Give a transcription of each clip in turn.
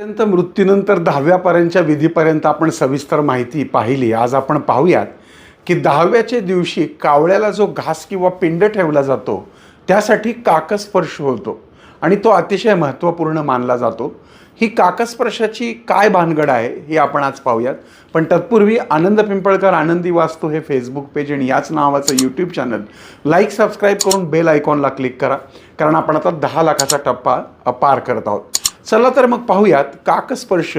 अत्यंत मृत्यूनंतर दहाव्यापर्यंतच्या विधीपर्यंत आपण सविस्तर माहिती पाहिली. आज आपण पाहूयात की दहाव्याच्या दिवशी कावळ्याला जो घास किंवा पिंड ठेवला जातो त्यासाठी काकस्पर्श होतो आणि तो अतिशय महत्त्वपूर्ण मानला जातो. ही काकस्पर्शाची काय भानगड आहे हे आपण आज पाहूयात. पण तत्पूर्वी आनंद पिंपळकर आनंदी वास्तू हे फेसबुक पेज आणि याच नावाचं यूट्यूब चॅनल लाईक सबस्क्राईब करून बेल आयकॉनला क्लिक करा. कारण आपण आता दहा लाखाचा टप्पा पार करत आहोत. चला तर मग पाहूयात काकस्पर्श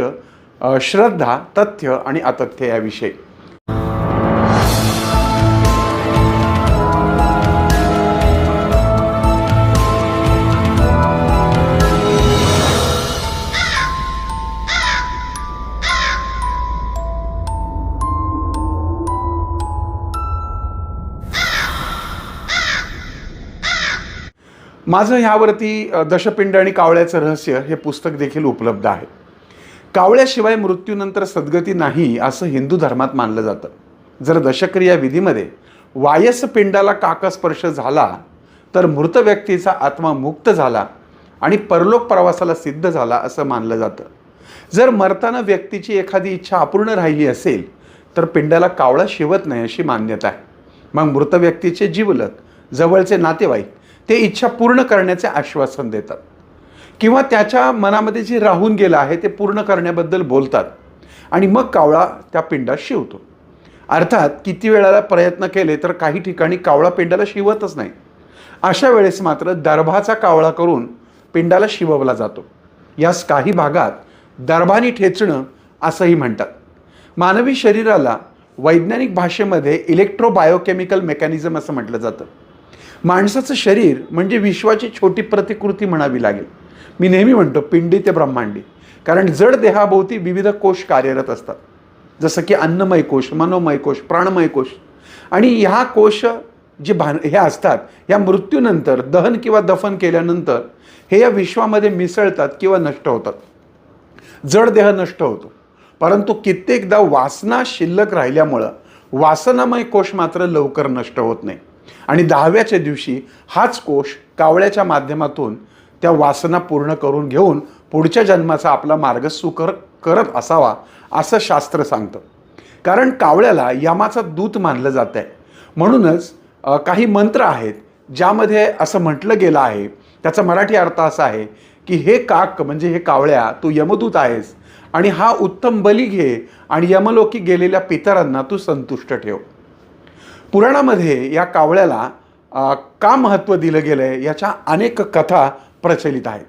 श्रद्धा तथ्य आणि अतथ्य याविषयी. माझं ह्यावरती दशपिंड आणि कावळ्याचं रहस्य हे पुस्तक देखील उपलब्ध आहे. कावळ्याशिवाय मृत्यूनंतर सद्गती नाही असं हिंदू धर्मात मानलं जातं. जर दशक्रिया विधीमध्ये वायस पिंडाला काकस्पर्श झाला तर मृत व्यक्तीचा आत्मा मुक्त झाला आणि परलोक प्रवासाला सिद्ध झाला असं मानलं जातं. जर मरताना व्यक्तीची एखादी इच्छा अपूर्ण राहिली असेल तर पिंडाला कावळा शिवत नाही अशी मान्यता आहे. मग मृत व्यक्तीचे जीवलक जवळचे नातेवाईक ते इच्छा पूर्ण करण्याचे आश्वासन देतात. किंवा त्याच्या मनामध्ये जे राहून गेलं आहे ते पूर्ण करण्याबद्दल बोलतात. आणि मग कावळा त्या पिंडात शिवतो. अर्थात किती वेळाला प्रयत्न केले तर काही ठिकाणी कावळा पिंडाला शिवतच नाही. अशा वेळेस मात्र दर्भाचा कावळा करून पिंडाला शिववला जातो. यास काही भागात दर्भानी ठेचणं असंही म्हणतात. मानवी शरीराला वैज्ञानिक भाषेमध्ये इलेक्ट्रोबायोकेमिकल मेकॅनिझम असं म्हटलं जातं. माणसाचं शरीर म्हणजे विश्वाची छोटी प्रतिकृती म्हणावी लागेल. मी नेहमी म्हणतो पिंडी ते ब्रह्मांडी. कारण जड देहाभोवती विविध कोश कार्यरत असतात. जसं की अन्नमय कोश मनोमय कोश प्राणमय कोश. आणि ह्या कोश जे भान हे असतात या मृत्यूनंतर दहन किंवा दफन केल्यानंतर हे या विश्वामध्ये मिसळतात किंवा नष्ट होतात. जड देह नष्ट होतो. परंतु कित्येकदा वासना शिल्लक राहिल्यामुळं वासनामय कोश मात्र लवकर नष्ट होत नाही. आणि दहाव्याच्या दिवशी हाच कोश कावळ्याच्या माध्यमातून त्या वासना पूर्ण करून घेऊन पुढच्या जन्माचा आपला मार्ग सुकर करत असावा असं शास्त्र सांगतं. कारण कावळ्याला यमाचा दूत मानलं जात आहे म्हणूनच काही मंत्र आहेत ज्यामध्ये असं म्हटलं गेलं आहे. त्याचा मराठी अर्थ असा आहे की हे काक म्हणजे हे कावळ्या तू यमदूत आहेस आणि हा उत्तम बली घे आणि यमलोकी गेलेल्या पितरांना तू संतुष्ट ठेव. पुराणामध्ये या कावळ्याला का महत्त्व दिलं गेलं आहे याच्या अनेक कथा प्रचलित आहेत.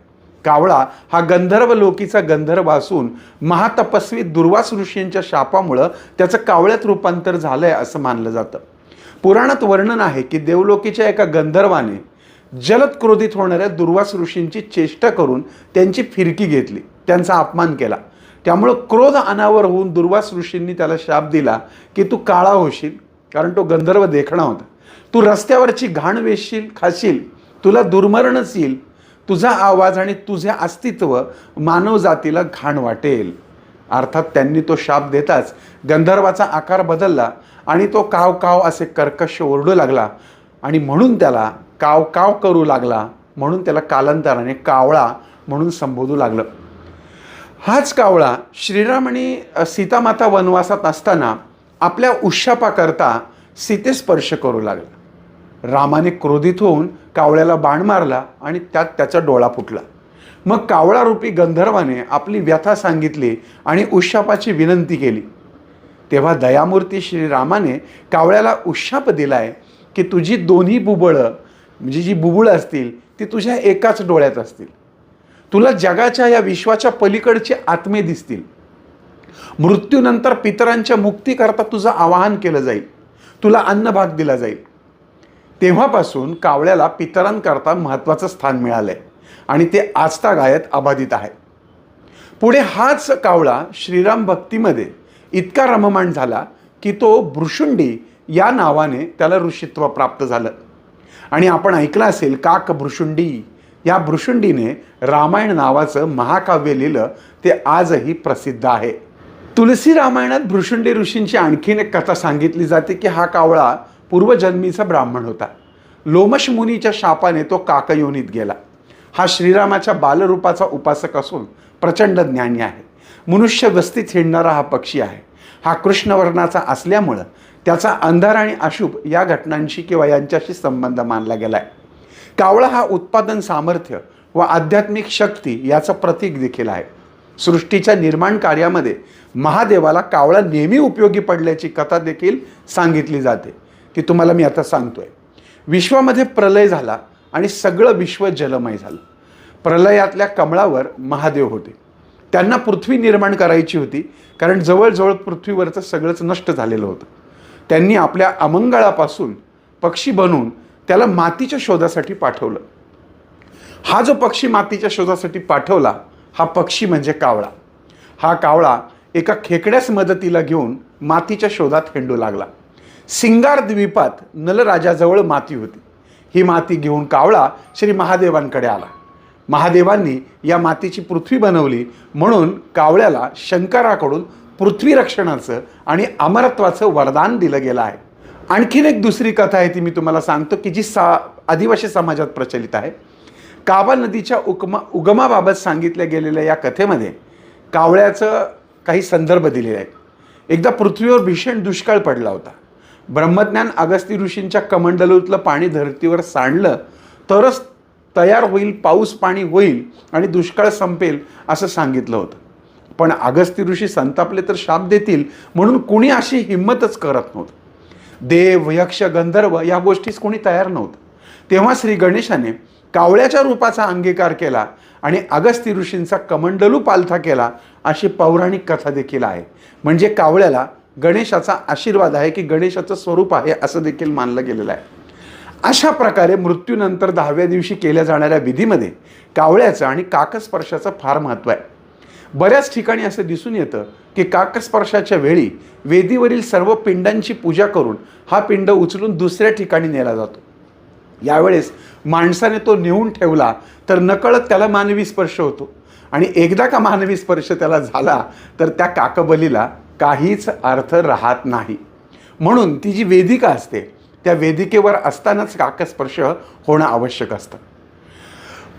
कावळा हा गंधर्व लोकीचा गंधर्व असून महातपस्वी दुर्वास ऋषींच्या शापामुळं त्याचं कावळ्यात रूपांतर झालं आहे असं मानलं जातं. पुराणात वर्णन आहे की देवलोकीच्या एका गंधर्वाने जलद क्रोधित होणाऱ्या दुर्वास ऋषींची चेष्टा करून त्यांची फिरकी घेतली. त्यांचा अपमान केला. त्यामुळं क्रोध अनावर होऊन दुर्वास ऋषींनी त्याला शाप दिला की तू काळा होशील कारण तो गंधर्व देखणा होता. तू रस्त्यावरची घाण वेशील खाशील तुला दुर्मरणच येईल तुझा आवाज आणि तुझे अस्तित्व मानवजातीला घाण वाटेल. अर्थात त्यांनी तो शाप देताच गंधर्वाचा आकार बदलला आणि तो काव काव असे कर्कश ओरडू लागला आणि म्हणून त्याला काव काव करू लागला म्हणून त्याला कालांतराने कावळा म्हणून संबोधू लागलं. हाच कावळा श्रीराम आणि सीतामाता वनवासात असताना आपल्या उशापाकरता सीतेस्पर्श करू लागला. रामाने क्रोधित होऊन कावळ्याला बाण मारला आणि त्यात त्याचा डोळा फुटला. मग कावळारूपी गंधर्वाने आपली व्यथा सांगितली आणि उशापाची विनंती केली. तेव्हा दयामूर्ती श्रीरामाने कावळ्याला उशाप दिला आहे की तुझी दोन्ही बुबळं म्हणजे जी बुबुळं असतील ती तुझ्या एकाच डोळ्यात असतील. तुला जगाच्या या विश्वाच्या पलीकडचे आत्मे दिसतील. मृत्यूनंतर पितरांच्या मुक्तीकरता तुझं आवाहन केलं जाईल. तुला अन्नभाग दिला जाईल. तेव्हापासून कावळ्याला पितरांकरता महत्त्वाचं स्थान मिळालं आहे आणि ते आजतागायत अबाधित आहे. पुढे हाच कावळा श्रीराम भक्तीमध्ये इतका रममाण झाला की तो भृशुंडी या नावाने त्याला ऋषित्व प्राप्त झालं. आणि आपण ऐकलं असेल काक भृशुंडी. या भृशुंडीने रामायण नावाचं महाकाव्य लिहिलं ते आजही प्रसिद्ध आहे. तुलसी रामायणात भृषुंडे ऋषींची आणखीन एक कथा सांगितली जाते की हा कावळा पूर्वजन्मीचा ब्राह्मण होता. लोमश मुनीच्या शापाने तो काकयोनीत गेला. हा श्रीरामाच्या बालरूपाचा उपासक असून प्रचंड ज्ञानी आहे. मनुष्य वस्तीत हिंडणारा हा पक्षी आहे. हा कृष्णवर्णाचा असल्यामुळं त्याचा अंधार आणि अशुभ या घटनांशी किंवा यांच्याशी संबंध मानला गेला आहे कावळा हा उत्पादन सामर्थ्य व आध्यात्मिक शक्ती याचं प्रतीक देखील आहे. सृष्टीच्या निर्माण कार्यामध्ये महादेवाला कावळा नेहमी उपयोगी पडल्याची कथा देखील सांगितली जाते. ती तुम्हाला मी आता सांगतोय. विश्वामध्ये प्रलय झाला आणि सगळं विश्व जलमय झालं. प्रलयातल्या कमळावर महादेव होते. त्यांना पृथ्वी निर्माण करायची होती कारण जवळजवळ पृथ्वीवरचं सगळंच नष्ट झालेलं होतं. त्यांनी आपल्या अमंगळापासून पक्षी बनवून त्याला मातीच्या शोधासाठी पाठवलं. हा जो पक्षी मातीच्या शोधासाठी पाठवला हा पक्षी म्हणजे कावळा. हा कावळा एका खेकड्यास मदतीला घेऊन मातीच्या शोधात हिंडू लागला. सिंगार द्वीपात नलराजाजवळ माती होती. ही माती घेऊन कावळा श्री महादेवांकडे आला. महादेवांनी या मातीची पृथ्वी बनवली म्हणून कावळ्याला शंकराकडून पृथ्वी रक्षणाचं आणि अमरत्वाचं वरदान दिलं गेलं आहे. आणखीन एक दुसरी कथा आहे ती मी तुम्हाला सांगतो की जी सा आदिवासी समाजात प्रचलित आहे. काबा नदीच्या उगमा उगमाबाबत सांगितल्या गेलेल्या या कथेमध्ये कावळ्याचं काही संदर्भ दिलेले आहेत. एकदा पृथ्वीवर भीषण दुष्काळ पडला होता. ब्रह्मज्ञान अगस्ती ऋषींच्या कमंडलूतलं पाणी धरतीवर सांडलं तरच तयार होईल पाऊस पाणी होईल आणि दुष्काळ संपेल असं सांगितलं होतं. पण अगस्ती ऋषी संतापले तर शाप देतील म्हणून कुणी अशी हिंमतच करत नव्हतं. देव यक्ष गंधर्व या गोष्टीस कोणी तयार नव्हतं. तेव्हा श्री गणेशाने कावळ्याच्या रूपाचा अंगीकार केला आणि अगस्ती ऋषींचा कमंडलू पालथा केला अशी पौराणिक कथा देखील आहे. म्हणजे कावळ्याला गणेशाचा आशीर्वाद आहे की गणेशाचं स्वरूप आहे असं देखील मानलं गेलेलं आहे. अशा प्रकारे मृत्यूनंतर दहाव्या दिवशी केल्या जाणाऱ्या विधीमध्ये कावळ्याचं आणि काकस्पर्शाचं फार महत्त्व आहे. बऱ्याच ठिकाणी असं दिसून येतं की काकस्पर्शाच्या वेळी वेदीवरील सर्व पिंडांची पूजा करून हा पिंड उचलून दुसऱ्या ठिकाणी नेला जातो. यावेळेस माणसाने तो नेऊन ठेवला तर नकळत त्याला मानवी स्पर्श होतो. आणि एकदा का मानवी स्पर्श त्याला झाला तर त्या काकबलीला काहीच अर्थ राहत नाही. म्हणून ती जी वेदिका असते त्या वेदिकेवर असतानाच काकस्पर्श होणं आवश्यक असतं.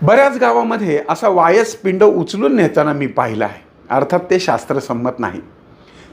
बऱ्याच गावामध्ये असा वायस पिंड उचलून नेताना मी पाहिलं आहे. अर्थात ते शास्त्रसंमत नाही.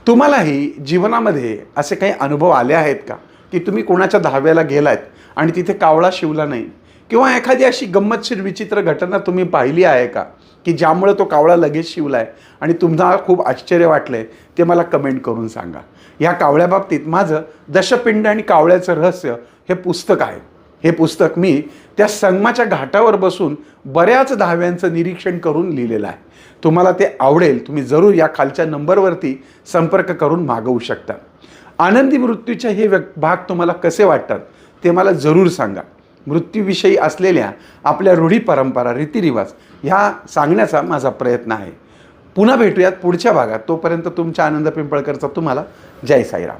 तुम्हालाही जीवनामध्ये असे काही अनुभव आले आहेत का? की तुम्ही कोणाच्या दहाव्याला गेलात आणि तिथे कावळा शिवला नाही. किंवा एखादी अशी गंमतशीर विचित्र घटना तुम्ही पाहिली आहे का? की ज्यामुळे तो कावळा लगेच शिवला आहे आणि तुम्हाला खूप आश्चर्य वाटलं आहे ते मला कमेंट करून सांगा. ह्या कावळ्याबाबतीत माझं दशपिंड आणि कावळ्याचं रहस्य हे पुस्तक आहे. हे पुस्तक मी त्या संगमाच्या घाटावर बसून बऱ्याच दहाव्यांचं निरीक्षण करून लिहिलेलं आहे. तुम्हाला ते आवडेल तुम्ही जरूर या खालच्या नंबरवरती संपर्क करून मागवू शकता. आनंदी मृत्यूचे हे व्य भाग तुम्हाला कसे वाटतात? ते मला जरूर सांगा. मृत्यूविषयी असलेल्या आपल्या रूढी परंपरा रीतिरिवाज ह्या सांगण्याचा माझा प्रयत्न आहे. पुन्हा भेटूयात पुढच्या भागात. तोपर्यंत तुमच्या आनंद पिंपळकरचा तुम्हाला. जय साईराम.